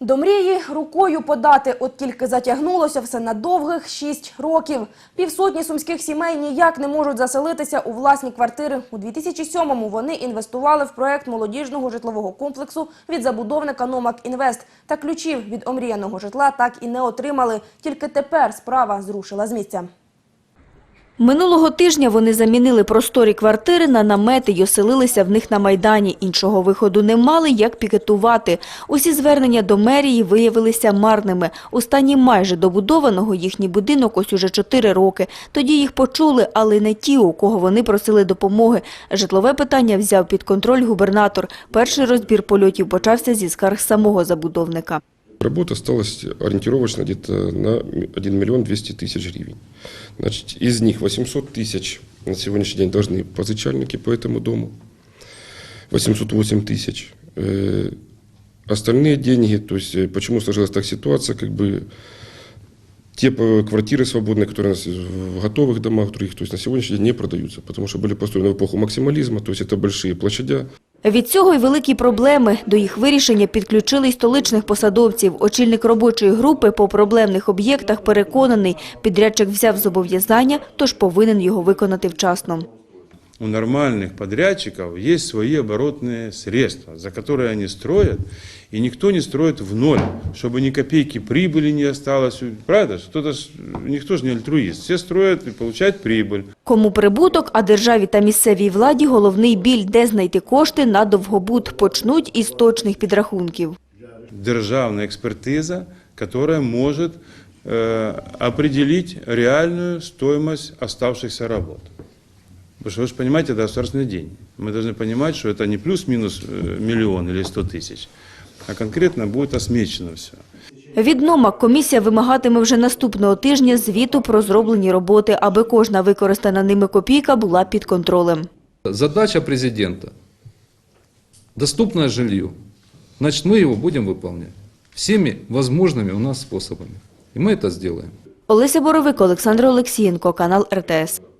До мрії рукою подати, от тільки затягнулося все на довгих шість років. Півсотні сумських сімей ніяк не можуть заселитися у власні квартири. У 2007-му вони інвестували в проект молодіжного житлового комплексу від забудовника «Номак Інвест». Та ключів від омріяного житла так і не отримали. Тільки тепер справа зрушила з місця. Минулого тижня вони замінили просторі квартири на намети й оселилися в них на Майдані. Іншого виходу не мали, як пікетувати. Усі звернення до мерії виявилися марними. У стані майже добудованого їхній будинок ось уже чотири роки. Тоді їх почули, але не ті, у кого вони просили допомоги. Житлове питання взяв під контроль губернатор. Перший розбір польотів почався зі скарг самого забудовника. Работа осталась ориентировочно где-то на 1 миллион 200 тысяч гривен. Значит, из них 800 тысяч на сегодняшний день должны позычальники по этому дому. 808 тысяч. Э, Остальные деньги, то есть э, почему сложилась так ситуация, как бы те э, квартиры свободные, которые у нас в готовых домах, других, то есть на сегодняшний день не продаются, потому что были построены в эпоху максимализма, то есть это большие площадя, Від цього й великі проблеми. До їх вирішення підключили й столичних посадовців. Очільник робочої групи по проблемних об'єктах переконаний, підрядчик взяв зобов'язання, тож повинен його виконати вчасно. У нормальных подрядчиков есть свои оборотные средства, за которые они строят, и никто не строит в ноль, чтобы ни копейки прибыли не осталось. Правда? Кто-то, ж- никто же не альтруист. Все строят и получают прибыль. Кому прибуток, а державі та місцевій владі головний біль, де знайти кошти на довгобуд, почнуть із точних підрахунків. Державная экспертиза, которая может э, определить реальную стоимость оставшихся работ. Потому что вы же понимаете, это государственные деньги. Мы должны понимать, что это не плюс-минус э, миллион или сто тысяч, а конкретно будет осмечено все. Від НОМАК комісія вимагатиме вже наступного тижня звіту про зроблені роботи, аби кожна використана ними копійка була під контролем. Задача президента – доступное жилье. Значит, мы его будем выполнять всеми возможными у нас способами. И мы это сделаем. Олеся Боровик, Олександр Олексієнко, канал РТС.